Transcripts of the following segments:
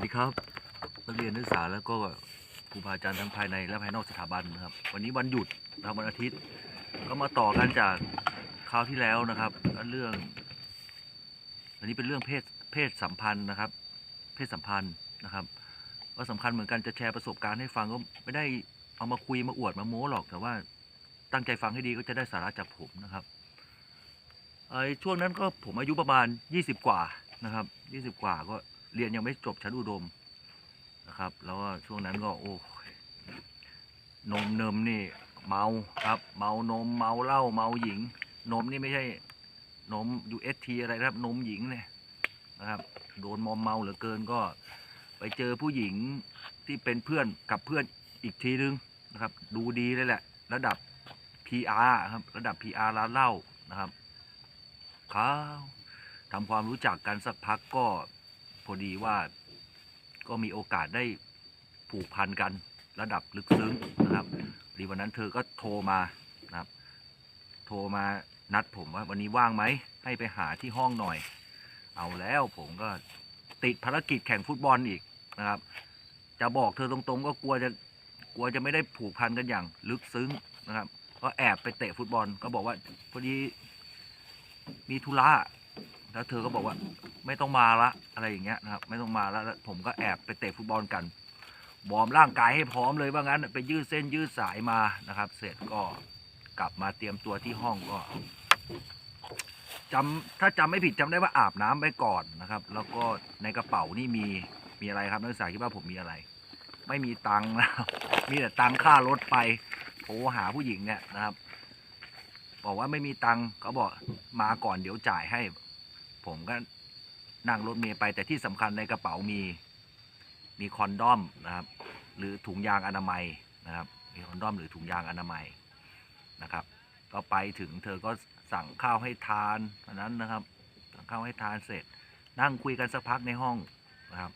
วัสดีครับนักเรียนนักศึกษาแล้วก็ครูบาอาจารย์ทั้งภายในและภายนอกสถาบันนะครับ วันนี้วันหยุดนะครับวันอาทิตย์ ก็มาต่อกันจากคราวที่แล้วนะครับเรื่อง อันนี้เป็นเรื่องเพศเพศสัมพันธ์นะครับ เพศสัมพันธ์นะครับ ก็สำคัญเหมือนกันจะแชร์ประสบการณ์ให้ฟังก็ไม่ได้เอามาคุยมาอวดมาโม้หรอก แต่ว่าตั้งใจฟังให้ดีก็จะได้สาระจากผมนะครับไอ้ช่วงนั้นก็ผมอายุประมาณ 20 กว่านะครับ 20 กว่าก็ เรียนยังไม่จบชั้นอุดมนะครับ แล้วก็ช่วงนั้นก็โอ้นมเนมนี่เมาครับ เมานมเมาเหล้าเมาหญิง นมนี่ไม่ใช่นม UST อะไรนะครับ นมหญิงเนี่ยนะครับ โดนมอมเมาเหลือเกินก็ ไปเจอผู้หญิงที่เป็นเพื่อนกับเพื่อนอีกทีนึงนะครับ ดูดีเลยแหละ ระดับ PR ครับ ระดับ PR ร้านเหล้านะครับครับทำความรู้จักกันสักพักก็ อดีว่าก็มีโอกาสได้ผูกพันกันระดับลึกซึ้งนะครับพอดีวันนั้นเธอก็โทรมานะครับ โทรมานัดผมว่าวันนี้ว่างไหมให้ไปหาที่ห้องหน่อย เอาแล้วผมก็ติดภารกิจแข่งฟุตบอลอีกนะครับ จะบอกเธอตรงๆ ก็กลัวจะกลัวจะไม่ได้ผูกพันกันอย่างลึกซึ้งนะครับ ก็แอบไปเตะฟุตบอลก็บอกว่าพอดีมีธุระ แล้วเธอก็บอกว่าไม่ต้องมาละอะไรอย่างเงี้ยนะครับ ไม่ต้องมาละแล้วผมก็แอบไปเตะฟุตบอลกันวอร์มร่างกายให้พร้อมเลยว่างั้น ไปยืดเส้นยืดสายมานะครับ เสร็จก็กลับมาเตรียมตัวที่ห้องก็จำถ้าจำไม่ผิดจำได้ว่าอาบน้ำไปก่อนนะครับ แล้วก็ในกระเป๋านี่มีมีอะไรครับนักศึกษาคิดว่าผมมีอะไร ไม่มีตังค์นะมีแต่ตังค่ารถไปโทรหาผู้หญิงเนี่ยนะครับ บอกว่าไม่มีตังค์เขาบอกมาก่อนเดี๋ยวจ่ายให้ ผมก็นั่งรถเมล์ไปแต่ที่สำคัญในกระเป๋ามีมีคอนดอมนะครับ หรือถุงยางอนามัยนะครับ มีคอนดอมหรือถุงยางอนามัยนะครับ ก็ไปถึงเธอก็สั่งข้าวให้ทานอันนั้นนะครับ สั่งข้าวให้ทานเสร็จ นั่งคุยกันสักพักในห้องนะครับ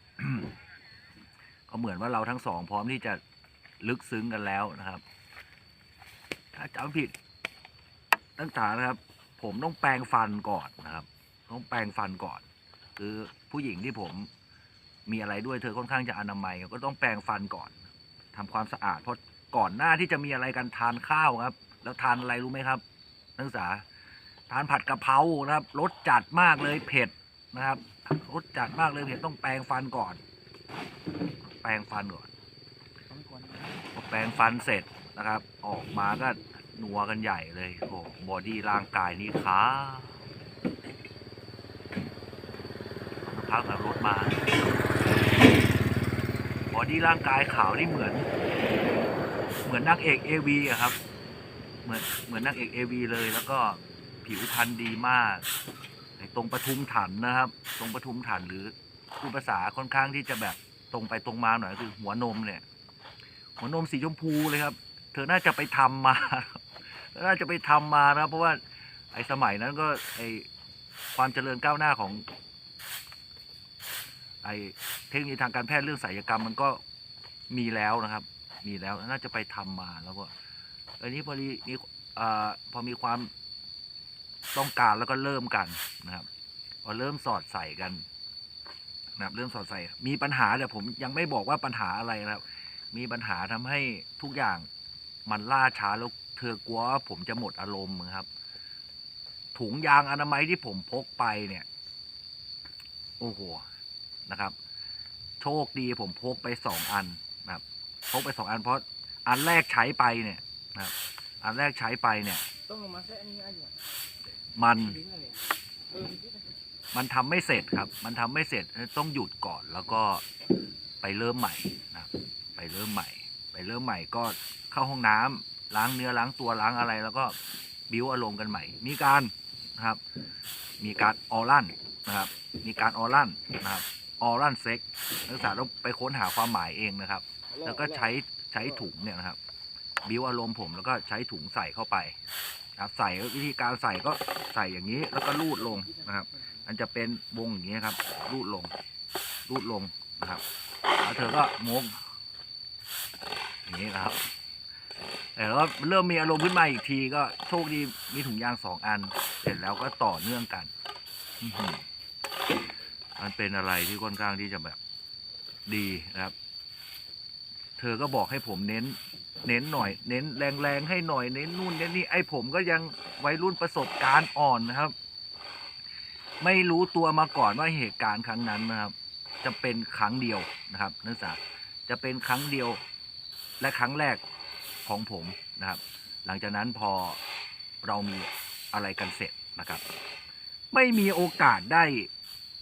ก็เหมือนว่าเราทั้งสองพร้อมที่จะลึกซึ้งกันแล้วนะครับ ถ้าจำผิดตั้งแต่นะครับ ผมต้องแปรงฟันก่อนนะครับ ต้องแปรงฟันก่อน คือผู้หญิงที่ผมมีอะไรด้วยเธอค่อนข้างจะอนามัยก็ต้องแปรงฟันก่อนทำความสะอาด เพราะก่อนหน้าที่จะมีอะไรกันทานข้าวครับ แล้วทานอะไรรู้ไหมครับ นักศึกษาทานผัดกะเพรานะครับรสจัดมากเลยเผ็ดนะครับรสจัดมากเลยเผ็ดต้องแปรงฟันก่อน แปรงฟันก่อนพอแปรงฟันเสร็จนะครับ ออกมาก็นัวกันใหญ่เลย โอ้บอดี้ร่างกายนี่ขา พักรถมาบอดี้ร่างกายขาวนี่เหมือน เหมือนนางเอกเอวีอะครับ เหมือนเหมือนนางเอกเอวีเลย แล้วก็ผิวพรรณดีมากตรงปทุมถันนะครับ ตรงปทุมถันหรือพูดภาษาค่อนข้างที่จะแบบตรงไปตรงมาหน่อยคือ หัวนมเนี่ย หัวนมสีชมพูเลยครับ เธอน่าจะไปทำมาเธอน่าจะไปทำมานะเพราะว่าไอ้สมัยนั้นก็ไอ้ความเจริญก้าวหน้าของ ไอ้เทคโนโลยีทางการแพทย์เรื่องศัลยกรรมมันก็มีแล้วนะครับ มีแล้วน่าจะไปทำมาแล้วก็อันนี้พอดีมีอ่พอมีความต้องการแล้วก็เริ่มกันนะครับพอเริ่มสอดใส่กันนะครับเริ่มสอดใส่ มีปัญหาแต่ผมยังไม่บอกว่าปัญหาอะไรนะครับ มีปัญหาทำให้ทุกอย่างมันล่าช้าแล้วเธอกลัวว่าผมจะหมดอารมณ์ครับ ถุงยางอนามัยที่ผมพกไปเนี่ย โอ้โห นะครับ โชคดีผมพกไปสองอันนะครับพกไปสองอันเพราะอันแรกใช้ไปเนี่ยนะครับอันแรกใช้ไปเนี่ย ต้องลงมาแค่อันนี้อันเดียวมันลิงก์อะไรอะเออลิงก์อะไรมันทำไม่เสร็จครับ มันทำไม่เสร็จต้องหยุดก่อนแล้วก็ไปเริ่มใหม่นะครับไปเริ่มใหม่ ไปเริ่มใหม่ก็เข้าห้องน้ำล้างเนื้อล้างตัวล้างอะไร แล้วก็บิวอารมณ์กันใหม่ มีการนะครับ มีการออรันนะครับ มีการออรันนะครับ ออรันเซ็กนักศึกษาต้องไปค้นหาความหมายเองนะครับ แล้วก็ใช้ใช้ถุงเนี่ยนะครับ บิวอารมณ์ผมแล้วก็ใช้ถุงใส่เข้าไปนะครับใส่วิธีการใส่ก็ใส่อย่างนี้แล้วก็ลูดลงนะครับ มันจะเป็นวงอย่างนี้ครับรูดลงรูดลงนะครับแล้วเธอก็มงอย่างนี้นะครับแต่ก็เริ่มมีอารมณ์ขึ้นมาอีกทีก็โชคดีมีถุงยางสองอัน เสร็จแล้วก็ต่อเนื่องกันอื มันเป็นอะไรที่ค่อนข้างที่จะแบบดีนะครับ เธอก็บอกให้ผมเน้น เน้นหน่อย เน้นแรงๆให้หน่อย เน้นนู่นเน้นนี่ ไอ้ผมก็ยังวัยรุ่นประสบการณ์อ่อนนะครับ ไม่รู้ตัวมาก่อนว่าเหตุการณ์ครั้งนั้นนะครับ จะเป็นครั้งเดียวนะครับนักศึกษาจะเป็นครั้งเดียวและครั้งแรกของผมนะครับ หลังจากนั้นพอเรามีอะไรกันเสร็จนะครับ ไม่มีโอกาสได้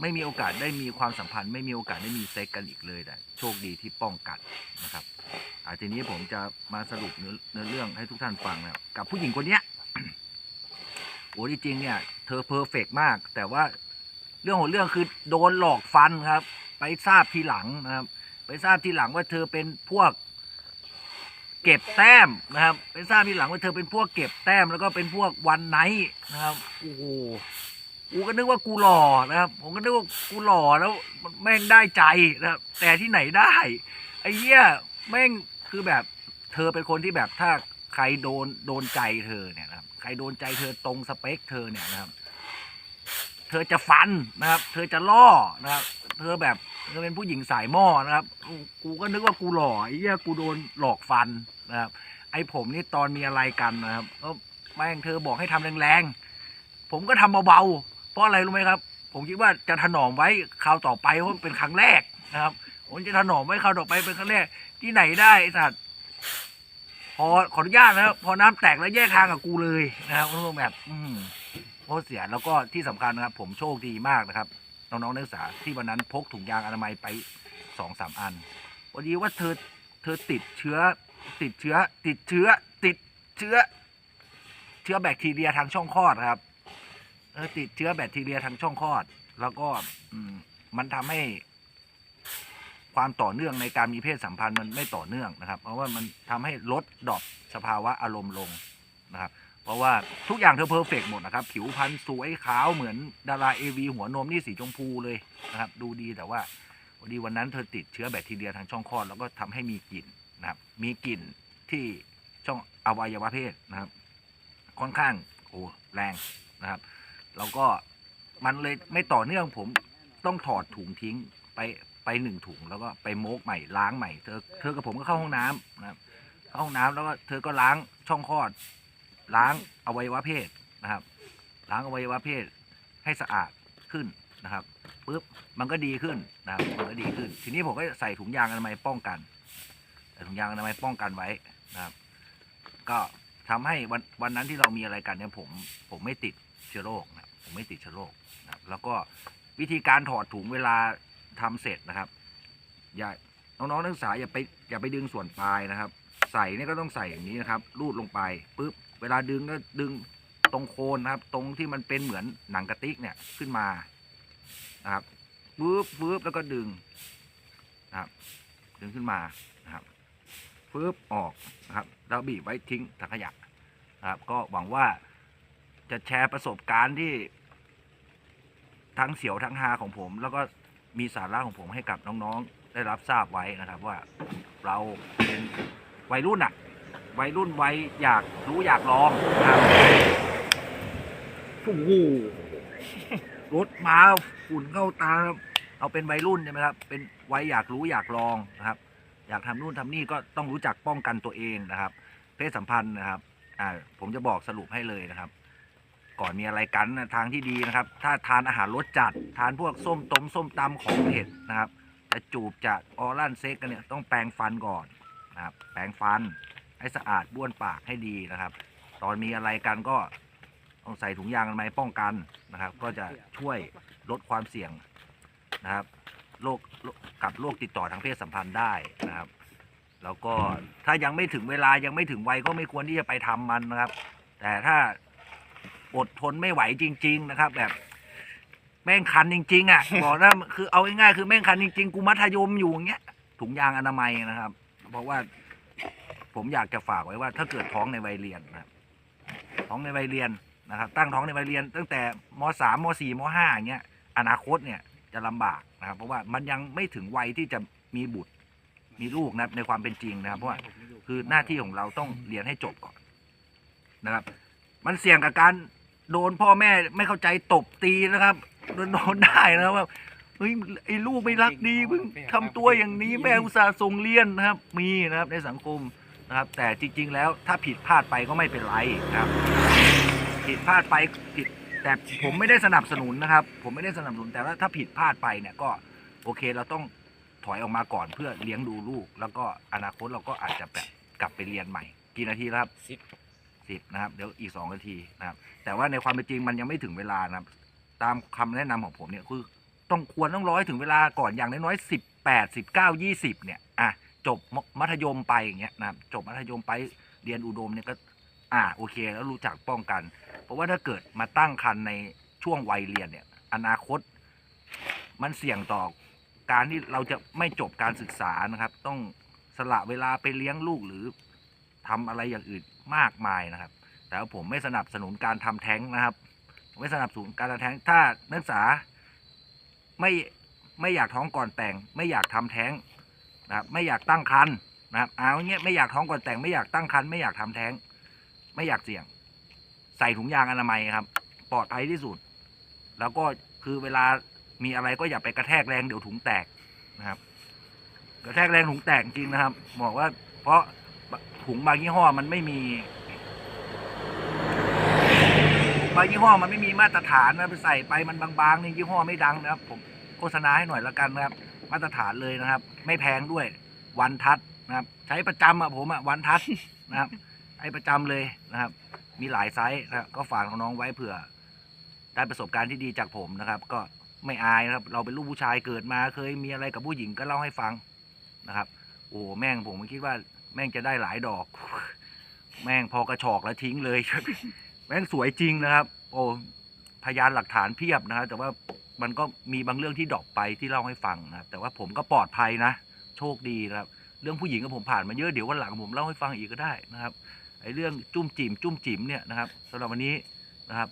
ไม่มีโอกาสได้มีความสัมพันธ์ ไม่มีโอกาสได้มีเซ็กกันอีกเลยแต่โชคดีที่ป้องกันนะครับอาทีนี้ผมจะมาสรุปเนื้อเรื่องให้ทุกท่านฟังนะครับกับผู้หญิงคนเนี้ยโอ้จริงๆเนี่ย เธอเพอร์เฟกต์มาก แต่ว่าเรื่องของเรื่องคือโดนหลอกฟันครับ ไปทราบทีหลังนะครับ ไปทราบทีหลังว่าเธอเป็นพวกเก็บแต้มนะครับ ไปทราบทีหลังว่าเธอเป็นพวกเก็บแต้มแล้วก็เป็นพวกวันไนท์นะครับโอ้โห กูก็นึกว่ากูหล่อนะครับ ผมก็นึกว่ากูหล่อแล้วแม่งได้ใจนะครับแต่ที่ไหนได้ไอ้เหี้ยแม่งคือแบบ เธอเป็นคนที่แบบถ้าใครโดนโดนใจเธอเนี่ยนะครับ ใครโดนใจเธอตรงสเปคเธอเนี่ยนะครับ เธอจะฟันนะครับ เธอจะล่อนะครับ เธอแบบเธอเป็นผู้หญิงสายหม้อนะครับ กูก็นึกว่ากูหล่อไอ้เหี้ยกูโดนหลอกฟันนะครับ ไอ้ผมนี่ตอนมีอะไรกันนะครับก็แม่งเธอบอกให้ทำแรงๆผมก็ทำเบาๆ เพราะอะไรรู้ไหมครับ ผมคิดว่าจะถนอมไว้คราวต่อไปเพราะเป็นครั้งแรกนะครับผมจะถนอมไว้คราวต่อไปเป็นครั้งแรกที่ไหนได้ไอ้สัตว์พอขออนุญาตนะครับ พอน้ำแตกแล้วแยกทางกับกูเลยนะครับคุณผู้ชมแบบอืมโคตรเสียแล้วก็ที่สำคัญนะครับ ผมโชคดีมากนะครับน้องๆนักศึกษาที่วันนั้นพกถุงยางอนามัยไปสองสามอันพอดีว่าเธอเธอติดเชื้อ ติดเชื้อ ติดเชื้อ ติดเชื้อ เชื้อแบคทีเรียทางช่องคลอดครับ เออติดเชื้อแบคทีเรียทางช่องคลอด แล้วก็มมันทำให้ความต่อเนื่องในการมีเพศสัมพันธ์มันไม่ต่อเนื่องนะครับ เพราะว่ามันทำให้ลดดอปสภาวะอารมณ์ลงนะครับ เพราะว่าทุกอย่างเธอเพอร์เฟกหมดนะครับ ผิวพรรณสวยขาวเหมือนดาราเอวีหัวนมนี่สีชมพูเลยนะครับ ดูดีแต่ว่าพอดีวันนั้นเธอติดเชื้อแบคทีเรียทางช่องคลอดแล้วก็ทำให้มีกลิ่นนะครับ มีกลิ่นที่ช่องอวัยวะเพศนะครับ ค่อนข้างโอ้แรงนะครับ แล้วก็มันเลยไม่ต่อเนื่องผมต้องถอดถุงทิ้งไปไปหนึ่งถุงแล้วก็ไปโมกใหม่ล้างใหม่เธอเธอกับผมก็เข้าห้องน้ำนะครับเข้าห้องน้ำแล้วก็เธอก็ล้างช่องคลอด ล้างอวัยวะเพศนะครับ ล้างอวัยวะเพศให้สะอาดขึ้นนะครับปุ๊บมันก็ดีขึ้นนะครับมันก็ดีขึ้น ทีนี้ผมก็ใส่ถุงยางอนามัยป้องกันใส่ถุงยางอนามัยป้องกันไว้นะครับ ก็ทำให้วันวันนั้นที่เรามีอะไรกันเนี่ยผมผมไม่ติดเชื้อโรคนะ ไม่ติดเชื้อโรคนะครับแล้วก็วิธีการถอดถุงเวลาทำเสร็จนะครับ อย่าน้องๆนักศึกษาอย่าไปอย่าไปดึงส่วนปลายนะครับ ใส่เนี่ยก็ต้องใส่อย่างนี้นะครับ รูดลงไปปุ๊บเวลาดึงก็ดึงตรงโคนนะครับ ตรงที่มันเป็นเหมือนหนังกระติกเนี่ยขึ้นมานะครับปุ๊บปุ๊บแล้วก็ดึงนะครับ ดึงขึ้นมานะครับปุ๊บออกนะครับแล้วบีบไว้ทิ้งถังขยะนะครับ ก็หวังว่า จะแชร์ประสบการณ์ที่ทั้งเสียวทั้งฮาของผม แล้วก็มีสาระของผมให้กับน้องๆ ได้รับทราบไว้นะครับว่าเราเป็นวัยรุ่นอะวัยรุ่นวัยอยากรู้อยากลองนะครับโอ้โหรถมาฝุ่นเข้าตาครับเอาเป็นวัยรุ่นใช่ไหมครับ เป็นวัยอยากรู้อยากลองนะครับ อยากทำนู่นทำนี่ก็ต้องรู้จักป้องกันตัวเองนะครับ เพศสัมพันธ์นะครับ อ่า ผมจะบอกสรุปให้เลยนะครับ ก่อนมีอะไรกันนะทางที่ดีนะครับ ถ้าทานอาหารรสจัด ทานพวกส้มตมส้มตำของเผ็ดนะครับ จะจูบจะออรันเซ็กกันเนี่ยต้องแปรงฟันก่อนนะครับแปรงฟันให้สะอาดบ้วนปากให้ดีนะครับ ตอนมีอะไรกันก็ต้องใส่ถุงยางอนามัยป้องกันนะครับ ก็จะช่วยลดความเสี่ยงนะครับโรคโรคกับโรคติดต่อทางเพศสัมพันธ์ได้นะครับ แล้วก็ถ้ายังไม่ถึงเวลายังไม่ถึงวัยก็ไม่ควรที่จะไปทำมันนะครับ แต่ถ้า อดทนไม่ไหวจริง ๆ นะครับ แบบ แม่งคันจริง ๆ อะ บอกนะคือเอาง่ายๆคือแม่งคันจริงๆกูมัธยมอยู่อย่างเงี้ยถุงยางอนามัยนะครับ เพราะว่า ผมอยากจะฝากไว้ว่า ถ้าเกิดท้องในวัยเรียนนะครับท้องในวัยเรียนนะครับ ตั้งท้องในวัยเรียน ตั้งแต่มสามมสี่มห้าอย่างเงี้ย อนาคตเนี่ยจะลำบากนะครับ เพราะว่ามันยังไม่ถึงวัยที่จะมีบุตร มีลูกนะครับในความเป็นจริงนะครับ เพราะว่าคือหน้าที่ของเราต้องเรียนให้จบก่อนนะครับ มันเสี่ยงกับการ โดนพ่อแม่ไม่เข้าใจตบตีนะครับโดนโดนได้นะครับว่าฮ้ยไอ้ลูกไม่รักดีมึงทำตัวอย่างนี้แม่อุตส่าห์ส่งเรียนนะครับ มีนะครับในสังคมนะครับ แต่จริง ๆ แล้วถ้าผิดพลาดไปก็ไม่เป็นไรนะครับ ผิดพลาดไปผิดแต่ผมไม่ได้สนับสนุนนะครับ ผมไม่ได้สนับสนุนแต่ว่าถ้าผิดพลาดไปเนี่ยก็โอเคเราต้องถอยออกมาก่อนเพื่อเลี้ยงดูลูก แล้วก็อนาคตเราก็อาจจะแบบกลับไปเรียนใหม่กี่นาทีแล้วครับสิบ สิบนะครับเดี๋ยวอีกสองนาทีนะครับ แต่ว่าในความเป็นจริงมันยังไม่ถึงเวลานะครับ ตามคำแนะนำของผมเนี่ยคือต้องควรต้องร้อยถึงเวลาก่อนอย่างน้อยๆสิบแปดสิบเก้ายี่สิบเนี่ยอะจบมมัธยมไปอย่างเงี้ยนะครับจบมัธยมไปเรียนอุดมเนี่ยก็อ่าโอเค แล้วรู้จักป้องกัน เพราะว่าถ้าเกิดมาตั้งคันในช่วงวัยเรียนเนี่ย อนาคต มันเสี่ยงต่อการที่เราจะไม่จบการศึกษานะครับ ต้องสละเวลาไปเลี้ยงลูกหรือ ทำอะไรอย่างอื่นมากมายนะครับ แต่ว่าผมไม่สนับสนุนการทำแท้งนะครับ ไม่สนับสนุนการทำแท้ง ถ้านักศึกษาไม่ไม่อยากท้องก่อนแต่ง ไม่อยากทำแท้งนะครับ ไม่อยากตั้งครรภ์นะครับ เอาเงี้ยไม่อยากท้องก่อนแต่ง ไม่อยากตั้งครรภ์ไม่อยากทำแท้ง ไม่อยากเสี่ยง ใส่ถุงยางอนามัยครับ ปลอดภัยที่สุด แล้วก็คือเวลามีอะไรก็อย่าไปกระแทกแรงเดี๋ยวถุงแตกนะครับ กระแทกแรงถุงแตกจริงนะครับบอกว่าเพราะ ถุงบางยี่ห้อมันไม่มีบางยี่ห้อมันไม่มีมาตรฐานนะไปใส่ไปมันบางๆนี่ยี่ห้อไม่ดังนะครับ ผมโฆษณาให้หน่อยละกันนะครับ มาตรฐานเลยนะครับ ไม่แพงด้วย วันทัดนะครับ ใช้ประจำอะผมอะวันทัดนะครับใช้ประจำเลยนะครับ มีหลายไซส์นะครับก็ฝากน้องๆไว้เผื่อ ได้ประสบการณ์ที่ดีจากผมนะครับ ก็ไม่อายนะครับ เราเป็นลูกผู้ชายเกิดมา เคยมีอะไรกับผู้หญิงก็เล่าให้ฟังนะครับ โอ้โหแม่งผมคิดว่า แม่งจะได้หลายดอก แม่งพอกระชอกแล้วทิ้งเลย แม่งสวยจริงนะครับ โอ้พยานหลักฐานเพียบนะครับแต่ว่ามันก็มีบางเรื่องที่ดอกไปที่เล่าให้ฟังนะครับ แต่ว่าผมก็ปลอดภัยนะ โชคดีนะครับ เรื่องผู้หญิงกับผมผ่านมาเยอะเดี๋ยววันหลังผมเล่าให้ฟังอีกก็ได้นะครับไอ้เรื่องจุ้มจิ๋มจุ้มจิ๋มเนี่ยนะครับสำหรับวันนี้นะครับ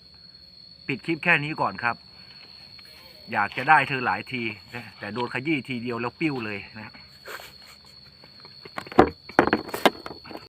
ปิดคลิปแค่นี้ก่อนครับ อยากจะได้เธอหลายที แต่โดนขยี้ทีเดียวแล้วปิ้วเลยนะครับ